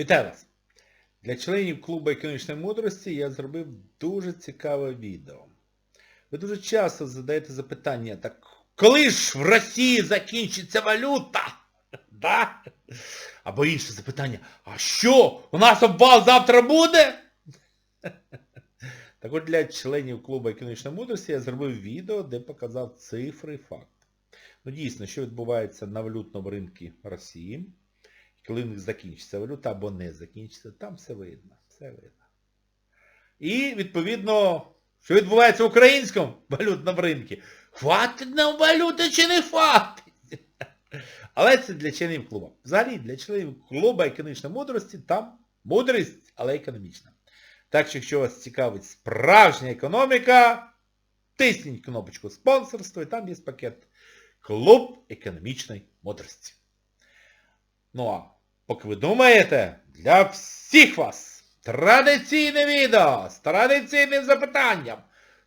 Вітаю вас! Для членів клубу економічної мудрості я зробив дуже цікаве відео. Ви дуже часто задаєте запитання, так коли ж в Росії закінчиться валюта? Да? Або інше запитання, а що, у нас обвал завтра буде? Так от для членів клубу економічної мудрості я зробив відео, де показав цифри і факти. Ну дійсно, що відбувається на валютному ринку Росії, коли в них закінчиться валюта або не закінчиться, там все видно. Все видно. І, відповідно, що відбувається в українському валютному ринку. Хватить нам валюти чи не хватить? Але це для членів клубу. Взагалі, для членів клубу економічної мудрості там мудрість, але економічна. Так що, якщо вас цікавить справжня економіка, тисніть кнопочку спонсорства і там є пакет Клуб економічної мудрості. Ну а поки ви думаєте, для всіх вас традиційне відео з традиційним запитанням.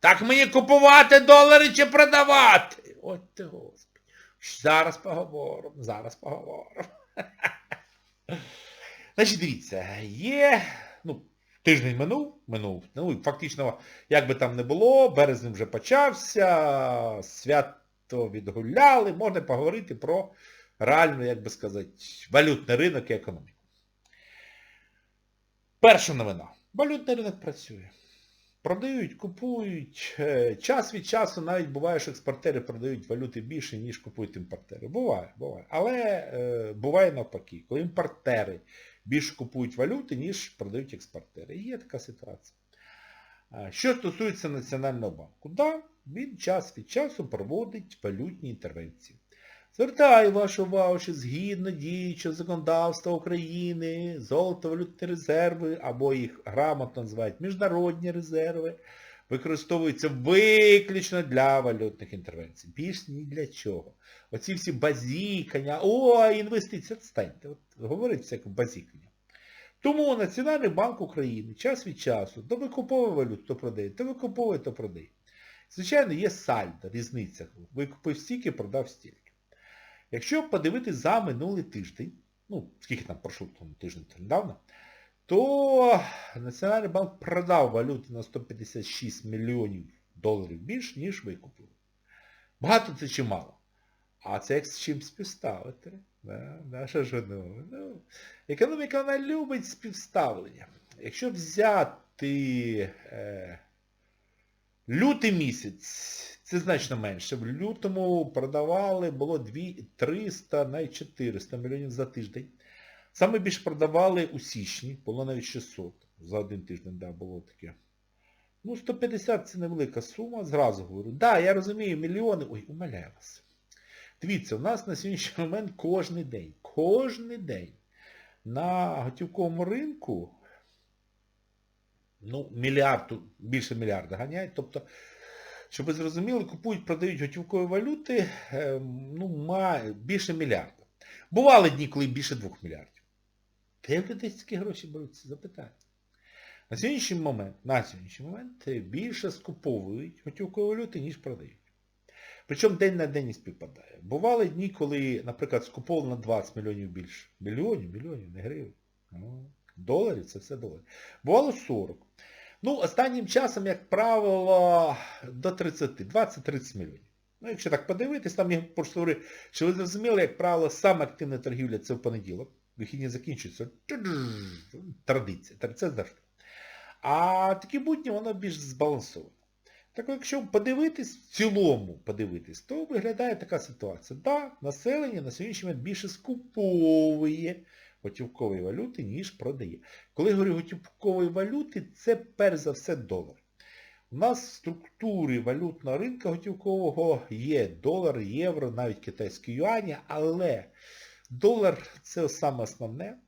Так мені купувати долари чи продавати? От ти господи. Зараз поговоримо, зараз поговоримо. Значить, дивіться, є, ну, тиждень минув, минув, ну фактично, як би там не було, березень вже почався, свято відгуляли, можна поговорити про реально, як би сказати, валютний ринок і економіку. Перша новина. Валютний ринок працює. Продають, купують. Е, Час від часу навіть буває, що експортери продають валюти більше, ніж купують імпортери. Буває, буває. Але е, буває навпаки, коли імпортери більше купують валюти, ніж продають експортери. І є така ситуація. Що стосується Національного банку, да, він час від часу проводить валютні інтервенції. Звертаю вашу увагу, що згідно діючого законодавства України, золотовалютні резерви, або їх грамотно називають міжнародні резерви, використовуються виключно для валютних інтервенцій. Більш ні для чого. Оці всі базікання, о, інвестиції, відстаньте, от говорить всяке базікання. Тому Національний банк України час від часу то викуповує валюту, то продає, то викуповує, то продає. Звичайно, є сальдо, різниця. Викупив стільки, продав стільки. Якщо подивитись за минулий тиждень, ну, скільки там пройшло тому тиждень недавно, то Національний банк продав валюти на 156 мільйонів доларів більше, ніж викупив. Багато це чи мало? А це як з чим співставити. Да, наша ж ну, ну, економіка вона любить співставлення. Якщо взяти е, лютий місяць, це значно менше. В лютому продавали, було 2, 300, навіть 400 мільйонів за тиждень. Саме більше продавали у січні, було навіть 600. За один тиждень, да, було таке. Ну, 150 це невелика сума, зразу говорю. Да, я розумію, мільйони. Ой, умоляю вас. Дивіться, у нас на сьогоднішній момент кожний день, кожний день на готівковому ринку, ну, мільярд, більше мільярда ганяють. Тобто, щоб ви зрозуміли, купують, продають готівкові валюти, е, ну, більше мільярда. Бували дні, коли більше двох мільярдів. Де в людей такі гроші беруться? Запитання. На сьогоднішній момент, на сьогоднішній момент більше скуповують готівкові валюти, ніж продають. Причому день на день не співпадає. Бували дні, коли, наприклад, скуповували на 20 мільйонів більше. Мільйонів, мільйонів, не гривень. Доларів, це все доларів. Бувало 40. Ну, останнім часом, як правило, до 30, 20-30 мільйонів. Ну, якщо так подивитись, там я просто говорю, що ви зрозуміли, як правило, саме активна торгівля це в понеділок. Вихідні закінчуються. Традиція. Це завжди. А такі будні, воно більш збалансоване. Так якщо подивитись, в цілому подивитись, то виглядає така ситуація. Так, да, населення на сьогоднішній момент більше скуповує готівкової валюти, ніж продає. Коли я говорю готівкової валюти, це перш за все долар. У нас в структурі валютного ринку готівкового є долар, євро, навіть китайські юані, але долар це саме основне.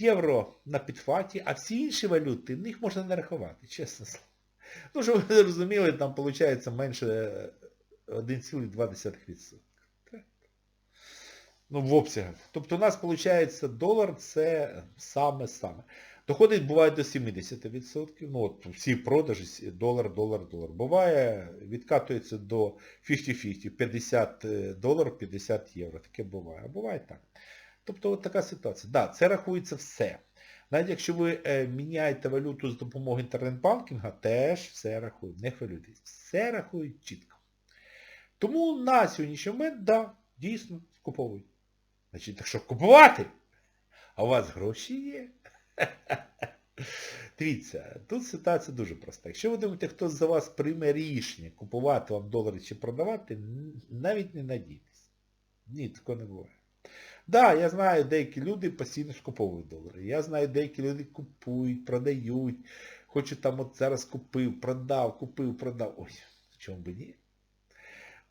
Євро на підфаті, а всі інші валюти, них можна не рахувати, чесно слово. Ну, щоб ви зрозуміли, там виходить менше 1,2%. Ну, в обсягах. Тобто у нас виходить долар це саме-саме. Доходить буває до 70%. Ну от всі продажі долар, долар, долар. Буває, відкатується до 50-50, 50 доларів, 50 євро. Таке буває. А буває так. Тобто от така ситуація. Да, це рахується все. Навіть якщо ви е, міняєте валюту з допомогою інтернет-банкінга, теж все рахує. Не хвилюйтесь. Все рахують чітко. Тому на сьогоднішній момент, да, дійсно, скуповують. Значить, так що купувати? А у вас гроші є? Дивіться, тут ситуація дуже проста. Якщо ви думаєте, хтось за вас прийме рішення купувати вам долари чи продавати, навіть не надійтесь. Ні, такого не буває. Так, да, я знаю, деякі люди постійно скуповують долари. Я знаю, деякі люди купують, продають. Хочуть там от зараз купив, продав, купив, продав. Ой, в чому би ні?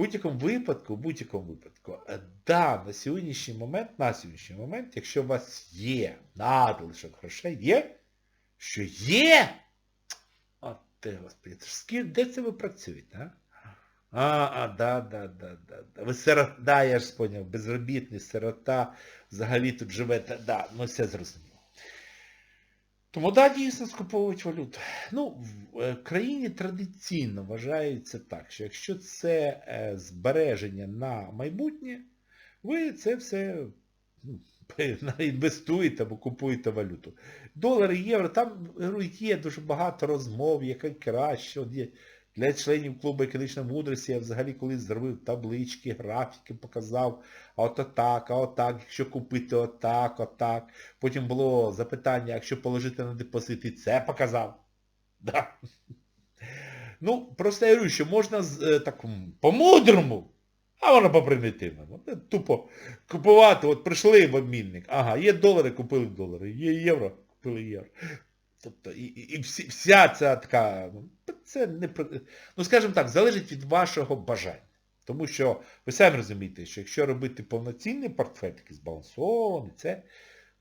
Будь-якому випадку, будь-якому випадку, е, да, на сьогоднішній момент, на сьогоднішній момент, якщо у вас є надлишок грошей, є, що є, от ти, господи, скільки- де це ви працюєте, а? А, а, да, да, да, да, да. Ви сирота, я ж поняв, безробітний, сирота, взагалі тут живете, да, ну все зрозуміло. Тому да, дійсно скуповують валюту. Ну, в е, країні традиційно вважається так, що якщо це е, збереження на майбутнє, ви це все ну, інвестуєте або купуєте валюту. Долари, євро, там є дуже багато розмов, яка краще. От є. Для членів клубу економічної мудрості я взагалі колись зробив таблички, графіки, показав, от отак, а отак, якщо купити отак, отак. Потім було запитання, якщо положити на депозит, і це показав. Да. Ну, просто я говорю, що можна е, так, по-мудрому, а можна по-примітивному. Е, Тупо купувати, от прийшли в обмінник, ага, є долари, купили долари, є євро, купили євро. Тобто і, і, і вся ця така, ну, це не, ну скажімо так, залежить від вашого бажання. Тому що ви самі розумієте, що якщо робити повноцінний портфель, такий збалансований, це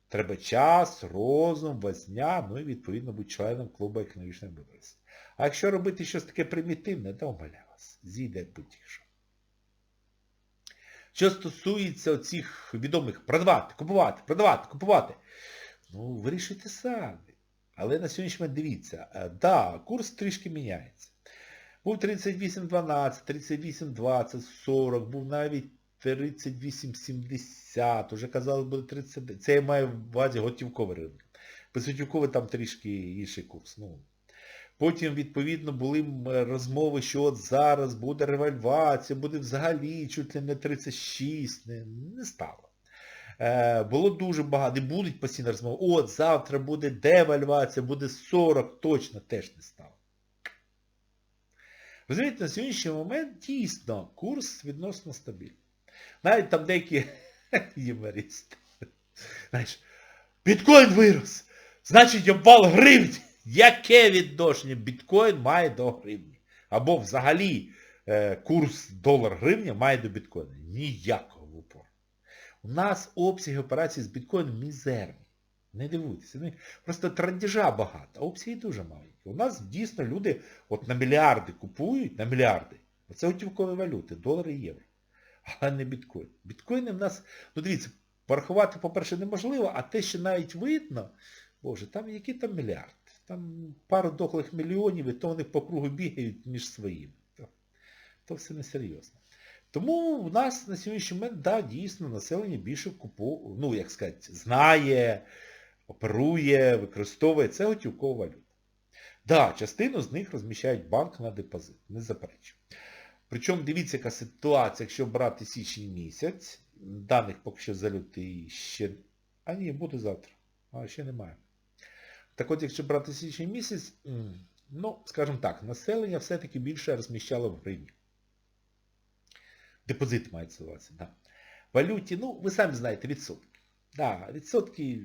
треба час, розум, возня, ну і відповідно бути членом клубу економічної мудрості. А якщо робити щось таке примітивне, то умоляю вас, зійде будь-що. Що стосується оцих відомих продавати, купувати, продавати, купувати, ну вирішуйте самі. Але на сьогоднішній момент дивіться, е, да, курс трішки міняється. Був 38,12, 38,20, 40, був навіть 38,70, уже казали, буде 30. Це я маю в увазі готівковий ринок. Безготівковий там трішки інший курс. Ну. Потім, відповідно, були розмови, що от зараз буде револьвація, буде взагалі чуть ли не 36, не, не стало. Е, було дуже багато, і будуть постійно розмови, от завтра буде девальвація, буде 40, точно теж не стало. Розумієте, на сьогоднішній момент дійсно курс відносно стабільний. Навіть там деякі юмористи. Знаєш, біткоін вирос, значить обвал гривні. Яке відношення біткоін має до гривні? Або взагалі е, курс долар-гривня має до біткоїна? Ніякого. У нас обсяги операцій з біткоїном мізерні. Не дивуйтеся. Ну, Просто трандіжа багато, а обсяги дуже маленькі. У нас дійсно люди от на мільярди купують, на мільярди. Оце готівкові валюти, долари і євро. Але не біткоін. Біткоїни в нас, ну дивіться, порахувати, по-перше, неможливо, а те, що навіть видно, боже, там які там мільярди. Там пару дохлих мільйонів, і то вони по кругу бігають між своїми. То, то все несерйозно. Тому в нас на сьогоднішній момент, да, дійсно, населення більше купу, ну, як сказати, знає, оперує, використовує. Це готівкова валюта. Да, частину з них розміщають банк на депозит, не заперечую. Причому дивіться, яка ситуація, якщо брати січень місяць, даних поки що за лютий ще... А ні, буде завтра. А ще немає. Так от, якщо брати січень місяць, ну, скажімо так, населення все-таки більше розміщало в гривні. Депозит мається увазі, да. Валюті, ну, ви самі знаєте, відсотки. Да, відсотки,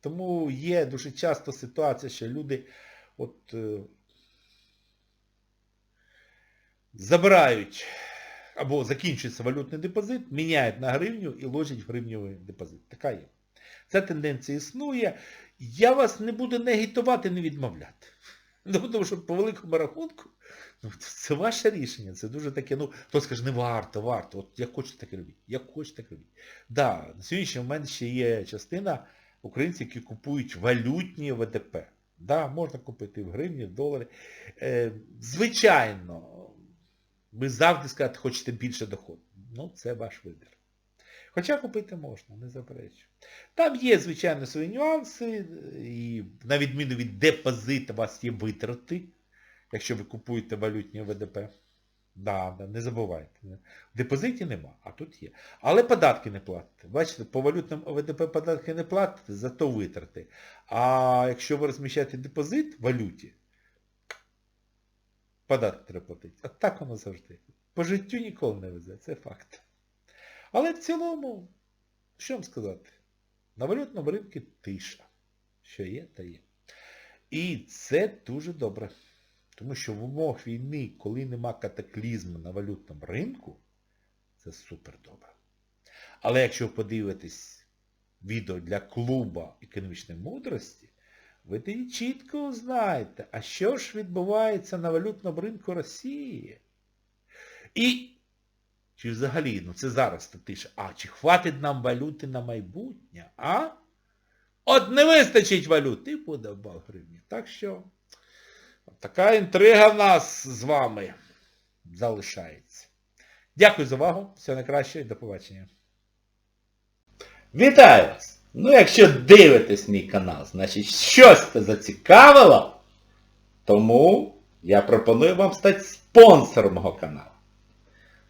тому є дуже часто ситуація, що люди от е, забирають або закінчується валютний депозит, міняють на гривню і ложать в гривневий депозит. Така є. Ця тенденція існує. Я вас не буду не агітувати, не відмовляти. Ну, тому що по великому рахунку, ну, це ваше рішення, це дуже таке, ну, хто скаже, не варто, варто, от як хочете, так і робіть, як хочете, так робіть. Да, на сьогоднішній момент ще є частина українців, які купують валютні ВДП. Да, можна купити в гривні, в доларі. Е, звичайно, ви завжди скажете, хочете більше доходу. Ну, це ваш вибір. Хоча купити можна, не заперечую. Там є, звичайно, свої нюанси, і на відміну від депозиту у вас є витрати, якщо ви купуєте валютні ВДП. Да, да, не забувайте. В депозиті нема, а тут є. Але податки не платите. Бачите, по валютному ОВДП податки не платите, зато витрати. А якщо ви розміщаєте депозит в валюті, податки треба платити. А так воно завжди. По життю ніколи не везе, це факт. Але в цілому, що вам сказати? На валютному ринку тиша. Що є, та є. І це дуже добре. Тому що в умовах війни, коли нема катаклізму на валютному ринку, це супер добре. Але якщо ви подивитесь відео для клуба економічної мудрості, ви тоді чітко знаєте, а що ж відбувається на валютному ринку Росії. І чи взагалі, ну це зараз та тиша, а чи хватить нам валюти на майбутнє, а? От не вистачить валюти, буде бал гривні. Так що... Така інтрига в нас з вами залишається. Дякую за увагу. Всього найкраще і до побачення. Вітаю вас! Ну, якщо дивитесь мій канал, значить щось це зацікавило, тому я пропоную вам стати спонсором мого каналу.